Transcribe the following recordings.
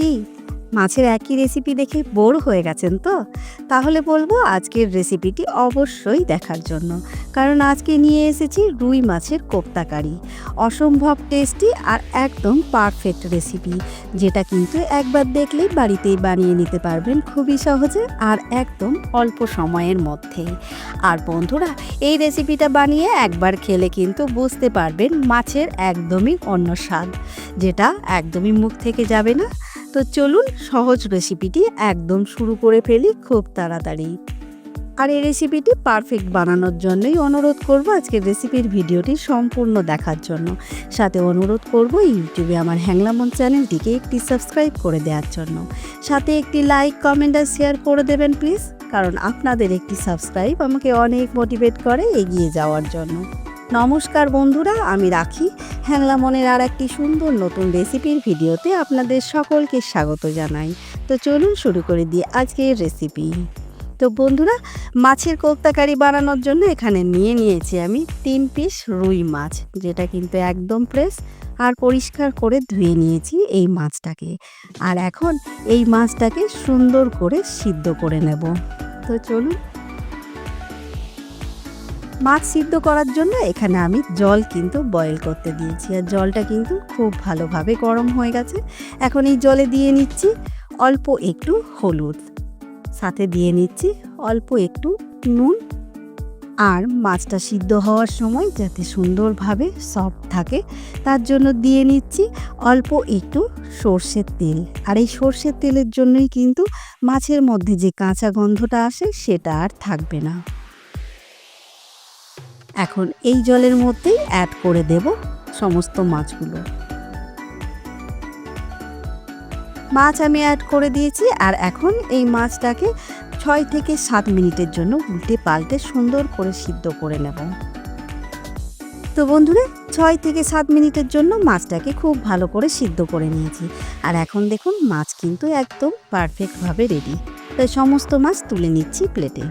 কি? মাছের একই রেসিপি দেখে বোর হয়ে গেছেন তো? তাহলে বলব আজকের রেসিপিটি অবশ্যই দেখার জন্য। কারণ আজকে নিয়ে এসেছি রুই মাছের কোপ্তাকারি অসম্ভব টেস্টি আর একদম পারফেক্ট রেসিপি যেটা কিন্তু একবার দেখলেই বাড়িতেই বানিয়ে নিতে পারবেন খুবই সহজে আর একদম অল্প সময়ের মধ্যে। আর বন্ধুরা, এই রেসিপিটা বানিয়ে একবার খেলে কিন্তু বুঝতে পারবেন মাছের একদমই অন্য স্বাদ, যেটা একদমই মুখ থেকে যাবে না। তো চলুন সহজ রেসিপিটি একদম শুরু করে ফেলি খুব তাড়াতাড়ি। আর এই রেসিপিটি পারফেক্ট বানানোর জন্যই অনুরোধ করব আজকের রেসিপির ভিডিওটি সম্পূর্ণ দেখার জন্য। সাথে অনুরোধ করব ইউটিউবে আমার হ্যাংলামন চ্যানেলটিকে একটি সাবস্ক্রাইব করে দেওয়ার জন্য। সাথে একটি লাইক কমেন্ট আর শেয়ার করে দেবেন প্লিজ কারণ আপনাদের একটি সাবস্ক্রাইব আমাকে অনেক মোটিভেট করে এগিয়ে যাওয়ার জন্য। নমস্কার বন্ধুরা, আমি রাখি। হ্যাংলা মনের আর একটি সুন্দর নতুন রেসিপির ভিডিওতে আপনাদের সকলকে স্বাগত জানাই। তো চলুন শুরু করে দিই আজকের রেসিপি। তো বন্ধুরা, মাছের কোপ্তাকারি বানানোর জন্য এখানে নিয়ে নিয়েছি আমি তিন পিস রুই মাছ, যেটা কিন্তু একদম ফ্রেশ আর পরিষ্কার করে ধুয়ে নিয়েছি এই মাছটাকে। আর এখন এই মাছটাকে সুন্দর করে সিদ্ধ করে নেব। তো চলুন মাছ সিদ্ধ করার জন্য এখানে আমি জল কিন্তু বয়েল করতে দিয়েছি। আর জলটা কিন্তু খুব ভালোভাবে গরম হয়ে গেছে। এখন এই জলে দিয়ে নিচ্ছি অল্প একটু হলুদ। সাথে দিয়ে নিচ্ছি অল্প একটু নুন। আর মাছটা সিদ্ধ হওয়ার সময় যাতে সুন্দরভাবে সফট থাকে, তার জন্য দিয়ে নিচ্ছি অল্প একটু সর্ষের তেল। আর এই সর্ষের তেলের জন্যই কিন্তু মাছের মধ্যে যে কাঁচা গন্ধটা আসে, সেটা আর থাকবে না। এখন এই জলের মধ্যেই অ্যাড করে দেব সমস্ত মাছগুলো। মাছ আমি অ্যাড করে দিয়েছি আর এখন এই মাছটাকে ছয় থেকে সাত মিনিটের জন্য উল্টে পাল্টে সুন্দর করে সিদ্ধ করে নেব। তো বন্ধুরা, ছয় থেকে সাত মিনিটের জন্য মাছটাকে খুব ভালো করে সিদ্ধ করে নিয়েছি। আর এখন দেখুন, মাছ কিন্তু একদম পারফেক্টভাবে রেডি তাই সমস্ত মাছ তুলে নিচ্ছি প্লেটে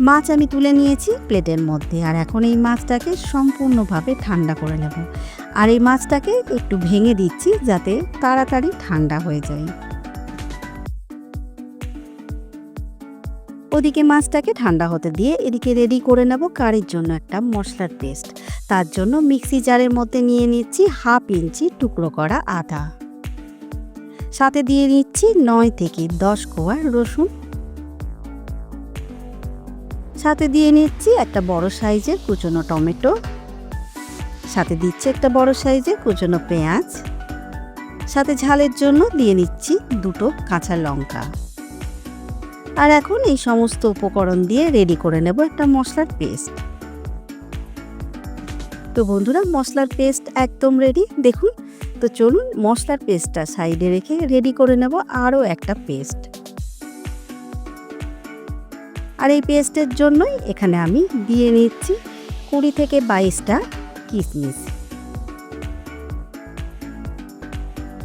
মাছ আমি তুলে নিয়েছি প্লেটের মধ্যে আর এখন এই মাছটাকে সম্পূর্ণভাবে ঠান্ডা করে নেব। আর এই মাছটাকে একটু ভেঙে দিচ্ছি যাতে তাড়াতাড়ি ঠান্ডা হয়ে যায়। ওদিকে মাছটাকে ঠান্ডা হতে দিয়ে এদিকে রেডি করে নেব কারির জন্য একটা মশলার পেস্ট তার জন্য মিক্সি জারের মধ্যে নিয়ে নিচ্ছি হাফ ইঞ্চি টুকরো করা আদা। সাথে দিয়ে নিচ্ছি নয় থেকে দশ কোয়া রসুন সাথে দিয়ে নিচ্ছি একটা বড় সাইজের কুচনো টমেটো। সাথে দিচ্ছি একটা বড় সাইজের কুচনো পেঁয়াজ। সাথে ঝালের জন্য দিয়ে নিচ্ছি দুটো কাঁচা লঙ্কা। আর এখন এই সমস্ত উপকরণ দিয়ে রেডি করে নেব একটা মশলার পেস্ট। তো বন্ধুরা, মশলার পেস্ট একদম রেডি। দেখুন, তো চলুন মশলার পেস্টটা সাইডে রেখে রেডি করে নেব আরও একটা পেস্ট। আর এই পেস্টের জন্যই এখানে আমি দিয়ে নিচ্ছি কুড়ি থেকে বাইশটা কিশমিশ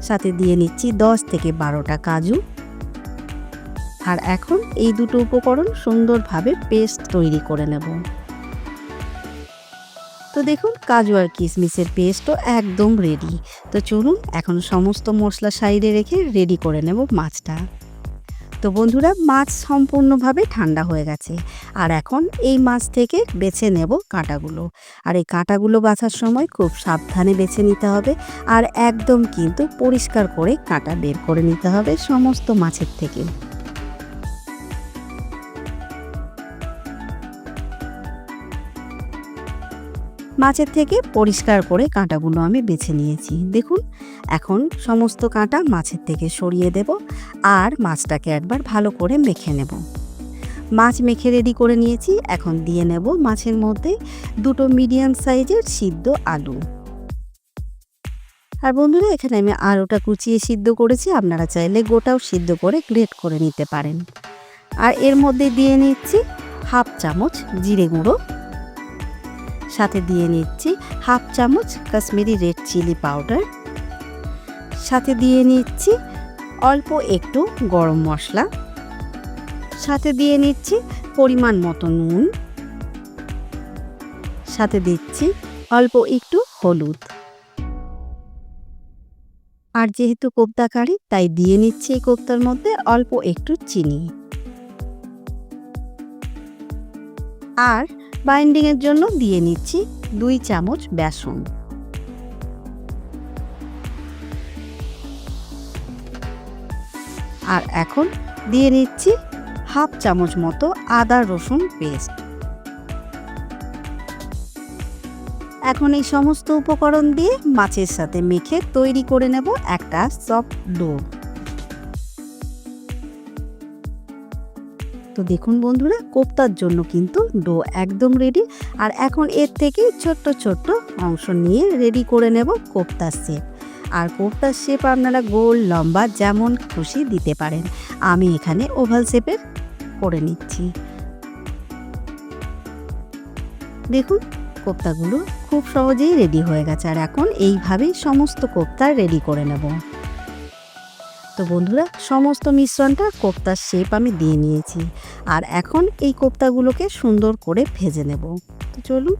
সাথে দিয়ে নিচ্ছি দশ থেকে বারোটা কাজু। আর এখন এই দুটো উপকরণ সুন্দরভাবে পেস্ট তৈরি করে নেব। তো দেখুন, কাজু আর কিশমিশের পেস্টও একদম রেডি তো চলুন, এখন সমস্ত মশলা সাইডে রেখে রেডি করে নেব মাছটা। তো বন্ধুরা, মাছ সম্পূর্ণভাবে ঠান্ডা হয়ে গেছে। আর এখন এই মাছ থেকে বেছে নেব কাঁটাগুলো। আর এই কাঁটাগুলো বাছার সময় খুব সাবধানে বেছে নিতে হবে। আর একদম কিন্তু পরিষ্কার করে কাঁটা বের করে নিতে হবে সমস্ত মাছের থেকে। মাছের থেকে পরিষ্কার করে কাঁটাগুলো আমি বেছে নিয়েছি। দেখুন, এখন সমস্ত কাঁটা মাছের থেকে সরিয়ে দেব আর মাছটাকে একবার ভালো করে মেখে নেব। মাছ মেখে রেডি করে নিয়েছি। এখন দিয়ে নেব মাছের মধ্যে দুটো মিডিয়াম সাইজের সিদ্ধ আলু। আর বন্ধুরা, এখানে আমি আলুটা কুচিয়ে সিদ্ধ করেছি। আপনারা চাইলে গোটাও সিদ্ধ করে গ্রেট করে নিতে পারেন। আর এর মধ্যে দিয়ে নিচ্ছি হাফ চামচ জিরে গুঁড়ো। সাথে দিয়ে নিচ্ছি হাফ চামচ কাশ্মীরি রেড চিলি পাউডার। সাথে দিয়ে নিচ্ছি অল্প একটু গরম মশলা। সাথে দিয়ে নিচ্ছি পরিমাণ মতো নুন। সাথে দিচ্ছি অল্প একটু হলুদ। আর যেহেতু কোপ্তা কারি তাই দিয়ে নিচ্ছি এই কোপ্তার মধ্যে অল্প একটু চিনি। আর বাইন্ডিংয়ের জন্য দিয়ে নিচ্ছি দুই চামচ বেসন। আর এখন দিয়ে নিচ্ছি হাফ চামচ মতো আদা রসুন পেস্ট। এখন এই সমস্ত উপকরণ দিয়ে মাছের সাথে মেখে তৈরি করে নেব একটা সফট ডো। তো দেখুন বন্ধুরা, কোপ্তার জন্য কিন্তু ডো একদম রেডি আর এখন এর থেকে ছোট্ট ছোট্ট অংশ নিয়ে রেডি করে নেব কোপ্তার শেপ আর কোপ্তার শেপ আপনারা গোল, লম্বা, যেমন খুশি দিতে পারেন। আমি এখানে ওভাল শেপের করে নিচ্ছি। দেখুন, কোপ্তাগুলো খুব সহজেই রেডি হয়ে গেছে। আর এখন এইভাবেই সমস্ত কোপ্তা রেডি করে নেব। তো বন্ধুরা, সমস্ত মিশ্রণটা কোপ্তার শেপ আমি দিয়ে নিয়েছি। আর এখন এই কোপ্তাগুলোকে সুন্দর করে ভেজে নেব। তো চলুন।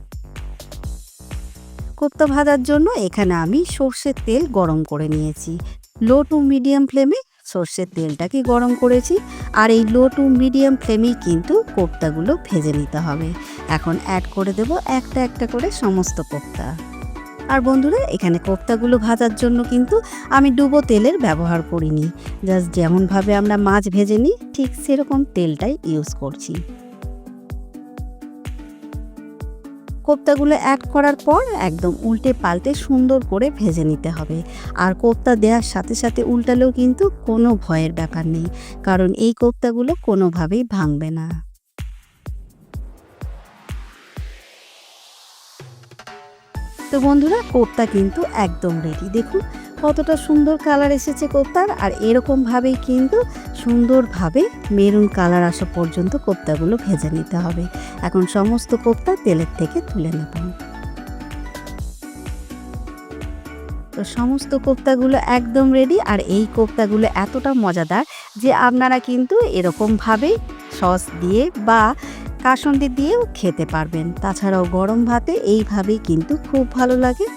কোপ্তা ভাজার জন্য এখানে আমি সর্ষের তেল গরম করে নিয়েছি। লো টু মিডিয়াম ফ্লেমে সর্ষের তেলটাকে গরম করেছি। আর এই লো টু মিডিয়াম ফ্লেমেই কিন্তু কোপ্তাগুলো ভেজে নিতে হবে। এখন অ্যাড করে দেব একটা একটা করে সমস্ত কোপ্তা। আর বন্ধুরা, এখানে কোপ্তাগুলো ভাজার জন্য কিন্তু আমি ডুবো তেলের ব্যবহার করিনি। জাস্ট যেমনভাবে আমরা মাছ ভেজে নিই, ঠিক সেরকম তেলটাই ইউজ করছি। কোপ্তাগুলো অ্যাড করার পর একদম উল্টে পাল্টে সুন্দর করে ভেজে নিতে হবে। আর কোপ্তা দেওয়ার সাথে সাথে উল্টালেও কিন্তু কোনো ভয়ের ব্যাপার নেই, কারণ এই কোপ্তাগুলো কোনোভাবেই ভাঙবে না। তো বন্ধুরা, কোপ্তা কিন্তু একদম রেডি দেখুন কতটা সুন্দর কালার এসেছে কোপ্তার, আর এরকমভাবেই কিন্তু সুন্দরভাবে মেরুন কালার আসা পর্যন্ত কোপ্তাগুলো ভেজে নিতে হবে। এখন সমস্ত কোপ্তা তেলের থেকে তুলে নেব। তো সমস্ত কোপ্তাগুলো একদম রেডি আর এই কোপ্তাগুলো এতটা মজাদার যে আপনারা কিন্তু এরকমভাবেই সস দিয়ে বা কাসন্দি দিয়েও খেতে পারবেন। তাছাড়াও গরম ভাতে এইভাবেই কিন্তু খুব ভালো লাগে।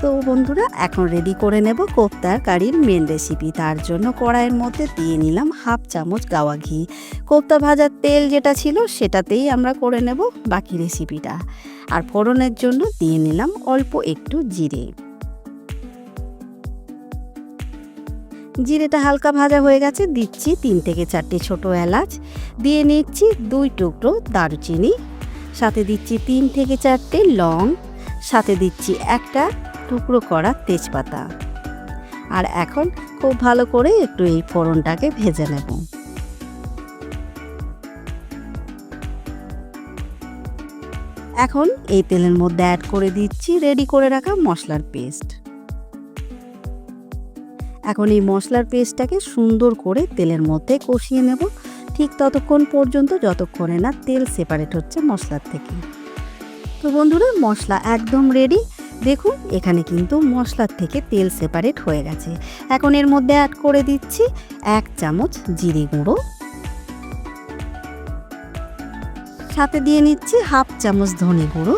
তো বন্ধুরা, এখন রেডি করে নেব কোপ্তার কারির মেন রেসিপি তার জন্য কড়াইয়ের মধ্যে দিয়ে নিলাম হাফ চামচ গাওয়া ঘি। কোপ্তা ভাজার তেল যেটা ছিল, সেটাতেই আমরা করে নেব বাকি রেসিপিটা আর ফোড়নের জন্য দিয়ে নিলাম অল্প একটু জিরে। জিরেটা হালকা ভাজা হয়ে গেছে, দিচ্ছি তিন থেকে চারটে ছোট এলাচ, দিয়ে নিচ্ছি দুই টুকরো দারুচিনি, সাথে দিচ্ছি তিন থেকে চারটে লং, সাথে দিচ্ছি একটা টুকরো করা তেজপাতা। আর এখন খুব ভালো করে একটু এই ফোড়নটাকে ভেজে নেব। এখন এই তেলের মধ্যে অ্যাড করে দিচ্ছি রেডি করে রাখা মশলার পেস্ট এখন এই মশলার পেস্টটাকে সুন্দর করে তেলের মধ্যে কষিয়ে নেব। ঠিক ততক্ষণ পর্যন্ত, যতক্ষণে না তেল সেপারেট হচ্ছে মশলার থেকে। তো বন্ধুরা, মশলা একদম রেডি দেখুন, এখানে কিন্তু মশলার থেকে তেল সেপারেট হয়ে গেছে। এখন এর মধ্যে অ্যাড করে দিচ্ছি এক চামচ জিরে গুঁড়ো। সাথে দিয়ে নিচ্ছি হাফ চামচ ধনে গুঁড়ো।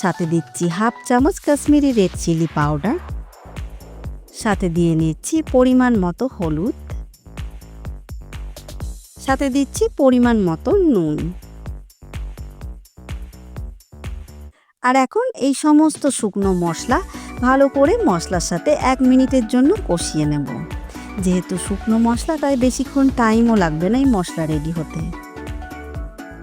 সাথে দিচ্ছি হাফ চামচ কাশ্মীরি রেড চিলি পাউডার সাথে দিয়ে নিচ্ছি পরিমাণ মতো হলুদ। সাথে দিচ্ছি পরিমাণ মতো নুন। আর এখন এই সমস্ত শুকনো মশলা ভালো করে মশলার সাথে এক মিনিটের জন্য কষিয়ে নেব। যেহেতু শুকনো মশলা তাই বেশিক্ষণ টাইমও লাগবে না এই মশলা রেডি হতে।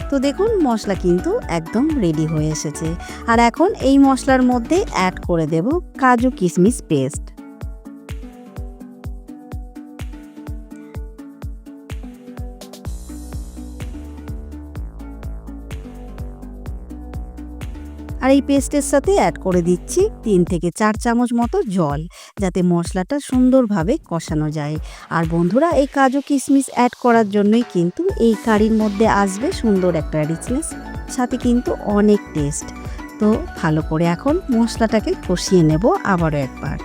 তো দেখুন মশলা কিন্তু একদম রেডি হয়ে এসেছে। আর এখন এই মশলার মধ্যে অ্যাড করে দেব কাজু কিশমিশ পেস্ট আর এই পেস্টের সাথে অ্যাড করে দিচ্ছি তিন থেকে চার চামচ মতো জল, যাতে মশলাটা সুন্দরভাবে কষানো যায়। আর বন্ধুরা, এই কাজু কিশমিশ অ্যাড করার জন্যই কিন্তু এই কারির মধ্যে আসবে সুন্দর একটা রিচনেস সাথে কিন্তু অনেক টেস্ট তো ভালো করে এখন মশলাটাকে কষিয়ে নেব আবারও একবার।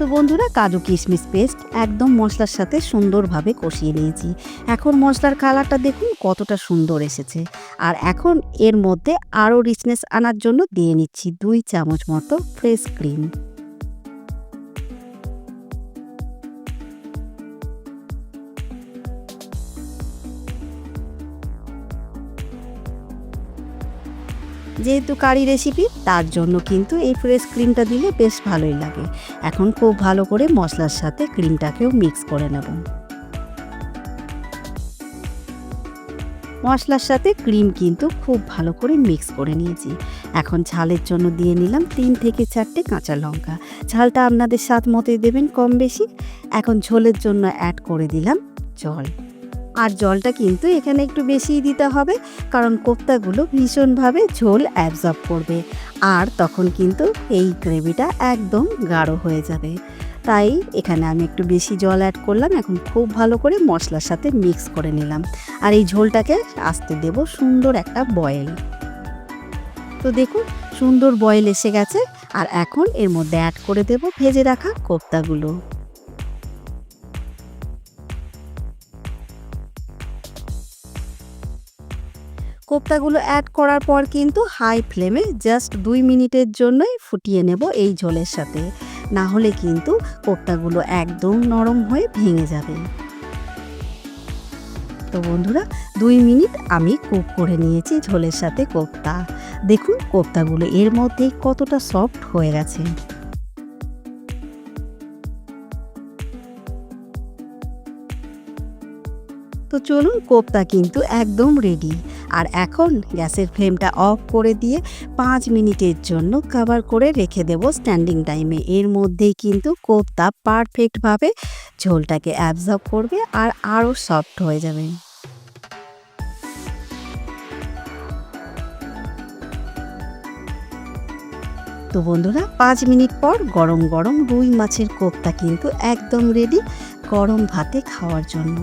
তো বন্ধুরা, কাজু কিশমিশ পেস্ট একদম মশলার সাথে সুন্দরভাবে কষিয়ে নিয়েছি। এখন মশলার কালারটা দেখুন, কতটা সুন্দর এসেছে। আর এখন এর মধ্যে আরও রিচনেস আনার জন্য দিয়ে নিচ্ছি দুই চামচ মতো ফ্রেশ ক্রিম যেহেতু কারি রেসিপি তার জন্য কিন্তু এই ফ্রেশ ক্রিমটা দিলে বেশ ভালোই লাগে। এখন খুব ভালো করে মশলার সাথে ক্রিমটাকেও মিক্স করে নেব। মশলার সাথে ক্রিম কিন্তু খুব ভালো করে মিক্স করে নিয়েছি। এখন ঝালের জন্য দিয়ে নিলাম তিন থেকে চারটে কাঁচা লঙ্কা। ঝালটা আপনাদের স্বাদ মতোই দেবেন কম বেশি। এখন ঝোলের জন্য অ্যাড করে দিলাম জল। আর জলটা কিন্তু এখানে একটু বেশিই দিতে হবে, কারণ কোপ্তাগুলো ভীষণভাবে ঝোল অ্যাবজর্ব করবে। আর তখন কিন্তু এই গ্রেভিটা একদম গাঢ় হয়ে যাবে। তাই এখানে আমি একটু বেশি জল অ্যাড করলাম, এখন খুব ভালো করে মশলার সাথে মিক্স করে নিলাম। আর এই ঝোলটাকে আসতে দেব সুন্দর একটা বয়েল তো দেখুন, সুন্দর বয়েল এসে গেছে, আর এখন এর মধ্যে অ্যাড করে দেব ভেজে রাখা কোপ্তাগুলো। কোপ্তাগুলো অ্যাড করার পর কিন্তু হাই ফ্লেমে জাস্ট দুই মিনিটের জন্যই ফুটিয়ে নেব এই ঝোলের সাথে। না হলে কিন্তু কোপ্তাগুলো একদম নরম হয়ে ভেঙে যাবে। তো বন্ধুরা, দুই মিনিট আমি কুক করে নিয়েছি ঝোলের সাথে কোপ্তা দেখুন কোপ্তাগুলো এর মধ্যেই কতটা সফট হয়ে গেছে। তো চলুন কোপ্তা কিন্তু একদম রেডি আর এখন গ্যাসের ফ্লেমটা অফ করে দিয়ে পাঁচ মিনিটের জন্য কভার করে রেখে দেব স্ট্যান্ডিং টাইমে এর মধ্যেই কিন্তু কোপ্তা পারফেক্টভাবে ঝোলটাকে অ্যাবজর্ব করবে আর আরও সফট হয়ে যাবে। তো বন্ধুরা, পাঁচ মিনিট পর গরম গরম রুই মাছের কোপ্তা কিন্তু একদম রেডি গরম ভাতে খাওয়ার জন্য।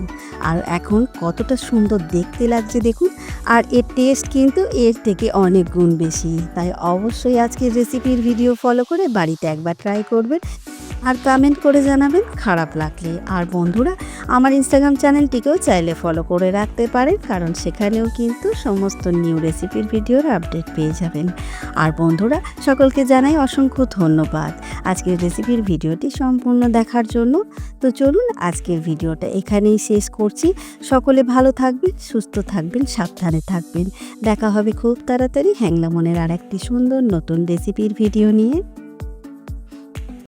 আর এখন কতটা সুন্দর দেখতে লাগছে দেখুন। আর এর টেস্ট কিন্তু এর থেকে অনেক গুণ বেশি। তাই অবশ্যই আজকের রেসিপির ভিডিও ফলো করে বাড়িতে একবার ট্রাই করবেন। আর কমেন্ট করে জানাবেন, খারাপ লাগলে। আর বন্ধুরা, আমার ইনস্টাগ্রাম চ্যানেলটিকেও চাইলে ফলো করে রাখতে পারেন, কারণ সেখানেও কিন্তু সমস্ত নিউ রেসিপির ভিডিওর আপডেট পেয়ে যাবেন। আর বন্ধুরা, সকলকে জানাই অসংখ্য ধন্যবাদ। আজকের রেসিপির ভিডিওটি সম্পূর্ণ দেখার জন্য। তো চলুন, আজকের ভিডিওটা এখানেই শেষ করছি। সকলে ভালো থাকবেন, সুস্থ থাকবেন, সাবধানে থাকবেন। দেখা হবে খুব তাড়াতাড়ি হ্যাংলা মনের আর একটি সুন্দর নতুন রেসিপির ভিডিও নিয়ে।